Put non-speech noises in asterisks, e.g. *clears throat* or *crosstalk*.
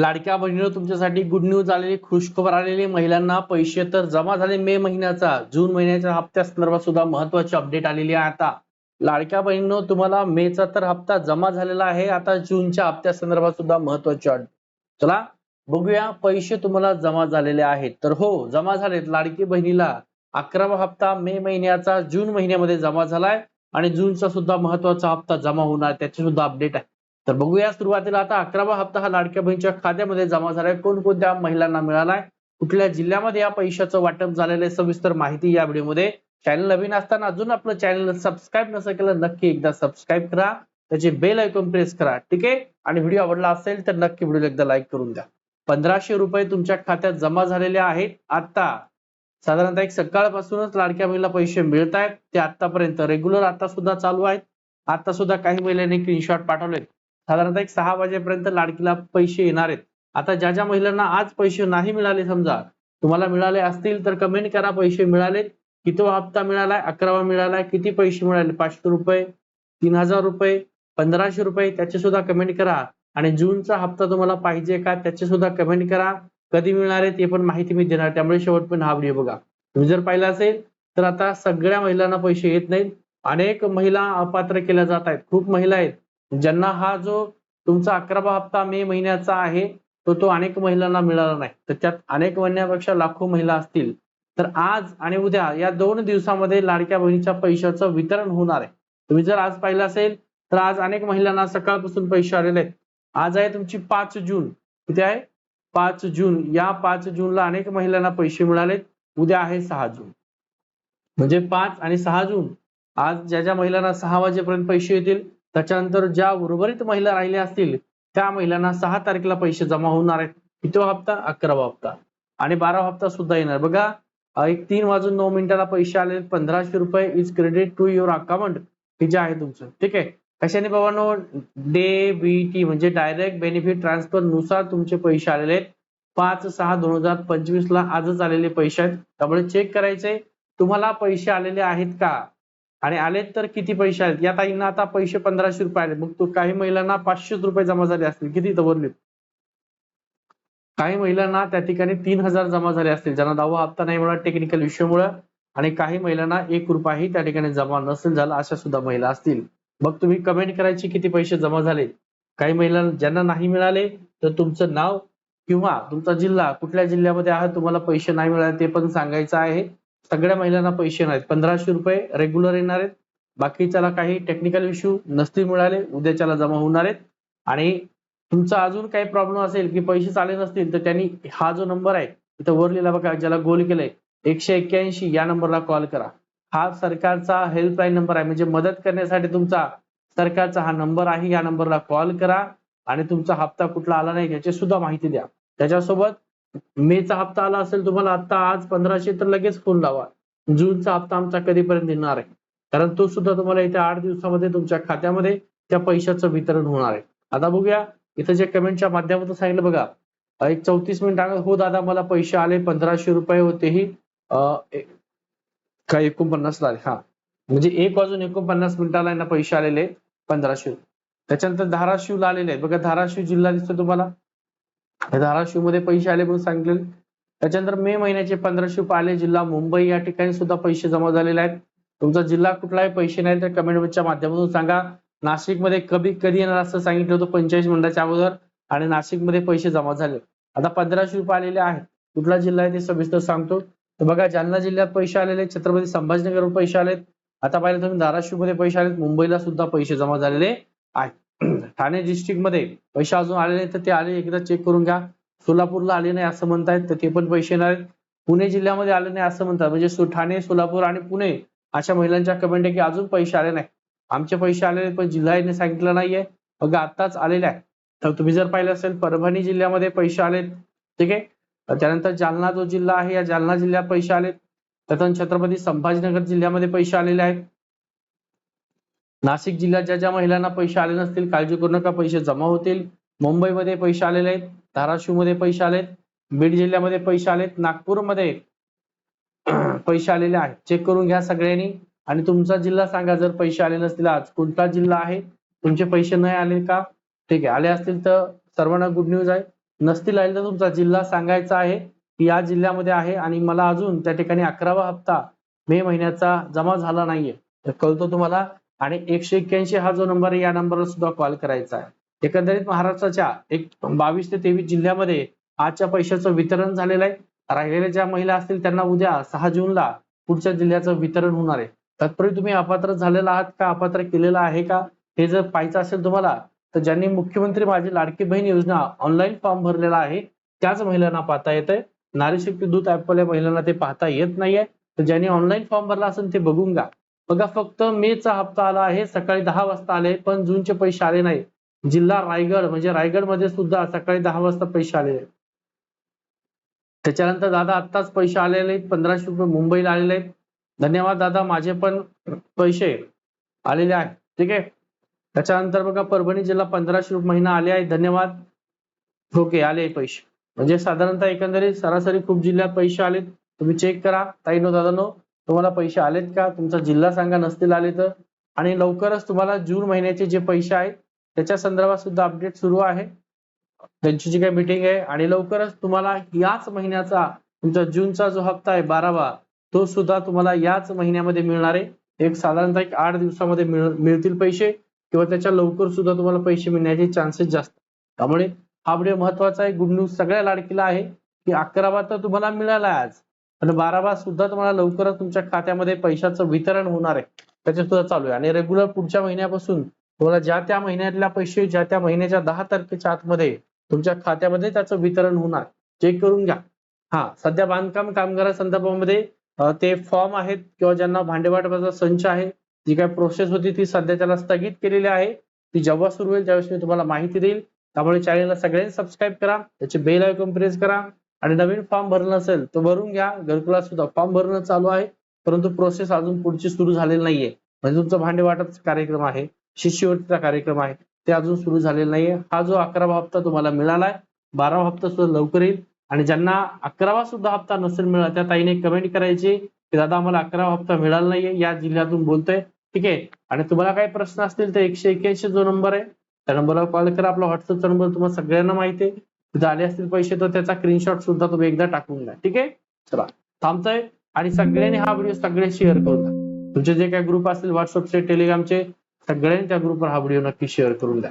लाडक्या बहिणीनं तुमच्यासाठी good news आलेली खुशखबर आलेली महिलांना पैसे तर जमा झाले मे महिन्याचा. जून महिन्याच्या हप्त्या संदर्भात सुद्धा महत्वाची अपडेट आलेली आहे आता. लाडक्या बहिणीनं तुम्हाला मेचा तर हप्ता जमा झालेला आहे. आता जूनच्या हप्त्या संदर्भात सुद्धा महत्वाची चला बघूया पैसे तुम्हाला जमा झालेले आहेत. तर हो जमा झालेत. लाडकी बहिणीला अकरावा हप्ता मे महिन्याचा जून महिन्यामध्ये जमा झालाय. आणि जूनचा सुद्धा महत्त्वाचा हप्ता जमा होणार त्याची सुद्धा अपडेट आहे. तर बघूया सुरुवातीला आता अकरावा हप्ता हा लाडक्या बहिणीच्या खात्यामध्ये जमा झालाय. कोणकोणत्या महिलांना मिळालाय? कुठल्या जिल्ह्यामध्ये या पैशाचं वाटप झालेलं आहे? सविस्तर माहिती या व्हिडिओमध्ये. चॅनल नवीन असताना अजून आपलं चॅनल सबस्क्राईब नसेल केलं नक्की एकदा सबस्क्राईब करा. त्याचे बेल ऐकून प्रेस करा ठीक आहे? आणि व्हिडिओ आवडला असेल तर नक्की व्हिडिओ एकदा लाईक करून द्या. पंधराशे रुपये तुमच्या खात्यात जमा झालेले आहेत. आता साधारणतः एक सकाळपासूनच लाडक्या महिला पैसे मिळत आहेत ते आतापर्यंत रेग्युलर आता सुद्धा चालू आहेत. आता सुद्धा काही महिलांनी स्क्रीनशॉट पाठवलेत. साधारणतः एक सहा वाजेपर्यंत लाडकीला पैसे येणार आहेत. आता ज्या ज्या महिलांना आज पैसे नाही मिळाले समजा तुम्हाला मिळाले असतील तर कमेंट करा पैसे मिळालेत कितवा हप्ता मिळालाय? अकरावा मिळालाय. किती पैसे मिळाले? पाचशे रुपये तीन हजार रुपये पंधराशे रुपये त्याचे सुद्धा कमेंट करा. आणि जूनचा हप्ता तुम्हाला पाहिजे का त्याचे सुद्धा कमेंट करा. कधी मिळणार आहे ते पण माहिती मी देणार. त्यामुळे शेवटपर्यंत हा व्हिडिओ बघा. तुम्ही जर पाहिला असेल तर आता सगळ्या महिलांना पैसे येत नाहीत. अनेक महिला अपात्र केल्या जात आहेत. खूप महिला आहेत. ज्यांना हा जो तुमचा अकरावा हप्ता मे महिन्याचा आहे तो तो अनेक महिलांना मिळाला नाही. तर त्यात अनेक महिन्यापेक्षा लाखो महिला असतील. तर आज आणि उद्या या दोन दिवसामध्ये लाडक्या बहिणीच्या पैशाचं वितरण होणार आहे. तुम्ही जर आज पाहिलं असेल तर आज अनेक महिलांना सकाळपासून पैसे आलेले आहेत. आज आहे तुमची पाच जून. किती आहे? पाच जून. या पाच जूनला अनेक महिलांना पैसे मिळालेत. उद्या आहे सहा जून. म्हणजे पाच आणि सहा जून. आज ज्या ज्या महिलांना सहा वाजेपर्यंत पैसे येतील त्याच्यानंतर ज्या उर्वरित महिला राहिल्या असतील त्या महिलांना सहा तारखेला पैसे जमा होणार आहेत. कितवा हप्ता? अकरावा हप्ता. आणि बारावा हप्ता सुद्धा येणार. बघा एक तीन वाजून नऊ मिनिटाला पैसे आले पंधराशे रुपये is credit to your account हे जे आहे तुमचं. ठीक आहे? कशाने बाबांनो डे बीटी म्हणजे डायरेक्ट बेनिफिट ट्रान्सफरनुसार तुमचे पैसे आलेले आहेत. पाच सहा दोन हजार पंचवीस ला आजच आलेले पैसे आहेत. त्यामुळे चेक करायचे. तुम्हाला पैसे आलेले आहेत का? आणि आलेत तर किती पैसे आहेत? या ताईंना आता पैसे पंधराशे रुपये आले मग तो काही महिलांना पाचशे रुपये जमा झाले असतील. किती दवरले काही महिलांना त्या ठिकाणी तीन हजार जमा झाले असतील. ज्यांना दहावा हप्ता नाही मिळाला टेक्निकल इश्यूमुळे आणि काही महिलांना एक रुपयाही त्या ठिकाणी जमा नसेल झाला अशा सुद्धा महिला असतील. मग तुम्ही कमेंट करायची किती पैसे जमा झाले? काही महिलांना ज्यांना नाही मिळाले तर तुमचं नाव किंवा तुमचा जिल्हा कुठल्या जिल्ह्यामध्ये आहात तुम्हाला पैसे नाही मिळाले ते पण सांगायचं आहे. सगळ्या महिलांना पैसे येणार आहेत. पंधराशे रुपये रेग्युलर येणार आहेत. बाकीच्याला काही टेक्निकल इश्यू नसतील मिळाले उद्याच्याला जमा होणार आहेत. आणि तुमचा अजून काही प्रॉब्लेम असेल की पैसे आले नसतील तर त्यांनी हा जो नंबर आहे इथं वर लिहिला बघा ज्याला गोल केलंय एकशे एक्क्याऐंशी या नंबरला कॉल करा. हा सरकारचा हेल्पलाईन नंबर आहे. म्हणजे मदत करण्यासाठी तुमचा सरकारचा हा नंबर आहे या नंबरला कॉल करा. आणि तुमचा हप्ता कुठला आला नाही याची सुद्धा माहिती द्या. त्याच्यासोबत मेचा हप्ता आला असेल तुम्हाला आता आज पंधराशे तर लगेच फोन लावा. जूनचा हप्ता आमचा कधीपर्यंत येणार आहे. कारण तो सुद्धा तुम्हाला इथे आठ दिवसामध्ये तुमच्या खात्यामध्ये त्या पैशाचं वितरण होणार आहे. आता बघूया इथं जे कमेंटच्या माध्यमातून सांगितलं बघा. एक चौतीस मिनिट हो दादा मला पैसे आले पंधराशे रुपये होतेही काय एकोणपन्नास आले हा. म्हणजे एक वाजून एकोणपन्नास मिनिटाला यांना पैसे आलेले पंधराशे. त्याच्यानंतर धाराशिवला आलेले आहेत. बघा धाराशिव जिल्हा दिसतो तुम्हाला. धाराशिवमध्ये पैसे आले म्हणून सांगितले त्याच्यानंतर मे महिन्याचे पंधराशे रुपये आले. जिल्हा मुंबई या ठिकाणी सुद्धा पैसे जमा झालेले आहेत. तुमचा जिल्हा कुठलाही पैसे नाही तर कमेंटच्या माध्यमातून सांगा. नाशिकमध्ये कधी कधी येणार असं सांगितलं होतं पंचेचाळीस मिनिटाच्या अगोदर आणि नाशिकमध्ये पैसे जमा झाले. आता पंधराशे रुपये आलेले आहेत. कुठला जिल्हा आहे ते सविस्तर सांगतो. तर बघा जालना जिल्ह्यात पैसे आलेले छत्रपती संभाजीनगर पैसे आलेत. आता पाहिलं तुम्ही धाराशिवमध्ये पैसे आलेत. मुंबईला सुद्धा पैसे जमा झालेले आहेत. *clears throat* ठाणे डिस्ट्रिक्टमध्ये पैसे अजून आले नाही तर ते आले एकदा चेक करून घ्या. सोलापूरला आले नाही असं म्हणतायत तर ते पण पैसे येणार आहेत. पुणे जिल्ह्यामध्ये आले नाही असं म्हणतात. म्हणजे ठाणे सोलापूर आणि पुणे अशा महिलांच्या कमेंट आहे की अजून पैसे आले नाही. आमचे पैसे आलेले पण जिल्हा यांनी सांगितलं नाहीये. बघा आताच आलेले आहे तर तुम्ही जर पाहिलं असेल परभणी जिल्ह्यामध्ये पैसे आलेत ठीक आहे? त्यानंतर जालना जो जिल्हा आहे या जालना जिल्ह्यात पैसे आलेत. त्यानंतर छत्रपती संभाजीनगर जिल्ह्यामध्ये पैसे आलेले आहेत. नाशिक जिल्ह्यात ज्या ज्या महिलांना पैसे आले नसतील काळजी करू नका पैसे जमा होतील? मुंबईमध्ये पैसे आलेले आहेत धाराशिवमध्ये पैसे आलेत बीड जिल्ह्यामध्ये पैसे आलेत नागपूरमध्ये *clears throat* पैसे आलेले आहेत. चेक करून घ्या सगळ्यांनी. आणि तुमचा जिल्हा सांगा जर पैसे आले नसतील आज कोणता जिल्हा आहे? तुमचे पैसे नाही आले का? ठीक आहे आले असतील तर सर्वांना गुड न्यूज आहे. नसतील आले तर तुमचा जिल्हा सांगायचा आहे की या जिल्ह्यामध्ये आहे आणि मला अजून त्या ठिकाणी अकरावा हप्ता मे महिन्याचा जमा झाला नाहीये. तर कळतो तुम्हाला आणि एकशे एक्क्याऐंशी हा जो नंबर आहे या नंबरवर सुद्धा कॉल करायचा आहे. एकंदरीत महाराष्ट्राच्या एक बावीस ते तेवीस जिल्ह्यामध्ये आजच्या पैशाचं वितरण झालेलं आहे. राहिलेल्या ज्या महिला असतील त्यांना उद्या सहा जूनला पुढच्या जिल्ह्याचं वितरण होणार आहे. तत्पूर्वी तुम्ही अपात्र झालेला आहात का? अपात्र केलेला आहे का? हे जर पाहायचं असेल तुम्हाला तर ज्यांनी मुख्यमंत्री माझी लाडकी बहीण योजना ऑनलाईन फॉर्म भरलेला आहे त्याच महिलांना पाहता येतंय. नारी शक्ती दूत ऍपवाल्या महिलांना ते पाहता येत नाहीये. तर ज्यांनी ऑनलाईन फॉर्म भरला असेल ते बघून घ्या. बघा फक्त मेचा हप्ता आला आहे सकाळी दहा वाजता आले पण जूनचे पैसे आले नाही. जिल्हा रायगड म्हणजे रायगडमध्ये सुद्धा सकाळी दहा वाजता पैसे आलेले त्याच्यानंतर दादा आत्ताच पैसे आलेले आहेत पंधराशे रुपये मुंबईला आलेले आहेत. धन्यवाद दादा माझे पण पैसे आलेले आहेत. ठीक आहे? त्याच्यानंतर बघा परभणी जिल्हा पंधराशे रुपये महिना आले आहेत धन्यवाद. ओके आले पैसे. म्हणजे साधारणतः एकंदरीत सरासरी खूप जिल्ह्यात पैसे आलेत. तुम्ही चेक करा. ताईनो दादानो तुम्हाला पैसे आलेत का? तुमचा जिल्हा सांगा नसतील आले तर. आणि लवकरच तुम्हाला जून महिन्याचे जे पैसे आहेत त्याच्या संदर्भात सुद्धा अपडेट सुरू आहे. त्यांची जी काही मिटिंग आहे आणि लवकरच तुम्हाला याच महिन्याचा तुमचा जूनचा जो हप्ता आहे बारावा तो सुद्धा तुम्हाला याच महिन्यामध्ये मिळणार आहे. एक साधारणतः एक आठ दिवसामध्ये मिळतील पैसे किंवा त्याच्या लवकर सुद्धा तुम्हाला पैसे मिळण्याचे चान्सेस जास्त. त्यामुळे हा व्हिडिओ महत्त्वाचा आहे. गुड न्यूज सगळ्या लाडकीला आहे की अकरावा तर तुम्हाला मिळाला आज. आणि बारावा सुद्धा तुम्हाला लवकरच तुमच्या खात्यामध्ये पैशाचं वितरण होणार आहे. त्याचे सुद्धा चालू आहे. आणि रेग्युलर पुढच्या महिन्यापासून तुम्हाला ज्या त्या महिन्यातल्या पैसे ज्या त्या महिन्याच्या दहा तारखेच्या आतमध्ये तुमच्या खात्यामध्ये त्याचं वितरण होणार. चेक करून घ्या. हा सध्या बांधकाम कामगारा संदर्भामध्ये ते फॉर्म आहेत किंवा ज्यांना भांडेवाटपाचा संच आहे जी काय प्रोसेस होती ती सध्या त्याला स्थगित केलेली आहे. ती जेव्हा सुरू होईल त्यावेळेस मी तुम्हाला माहिती देईल. त्यामुळे चॅनलला सगळ्यांनी सबस्क्राईब करा. त्याचे बेल आयकॉन प्रेस करा. आणि नवीन फॉर्म भरला असेल तर भरून घ्या. घरकुला सुद्धा फॉर्म भरणं चालू आहे. परंतु प्रोसेस अजून पुढची सुरू झालेली नाहीये. म्हणजे तुमचा भांडे वाटप कार्यक्रम आहे. शिष्यवृत्तीचा कार्यक्रम आहे. ते अजून सुरू झालेला नाहीये. हा जो अकरावा हप्ता तुम्हाला मिळालाय बारावा हप्ता सुद्धा लवकर येईल. आणि ज्यांना अकरावा सुद्धा हप्ता नसेल मिळाला त्या ताईने कमेंट करायची की दादा आम्हाला अकरावा हप्ता मिळाला नाहीये. या जिल्ह्यातून बोलतोय. ठीक आहे? आणि तुम्हाला काही प्रश्न असतील तर एकशे एक्याऐंशी जो नंबर आहे त्या नंबरला कॉल करा. आपला व्हॉट्सअपचा नंबर तुम्हाला सगळ्यांना माहिती आहे. झाले असतील पैसे तर त्याचा स्क्रीनशॉट सुद्धा तुम्ही एकदा टाकून द्या. ठीक आहे? चला. थांबतोय. आणि सगळ्यांनी हा व्हिडिओ सगळे शेअर करून द्या तुमचे जे काही ग्रुप असतील व्हॉट्सअपचे टेलिग्रामचे सगळ्यांनी त्या ग्रुपवर हा व्हिडिओ नक्की शेअर करून द्या.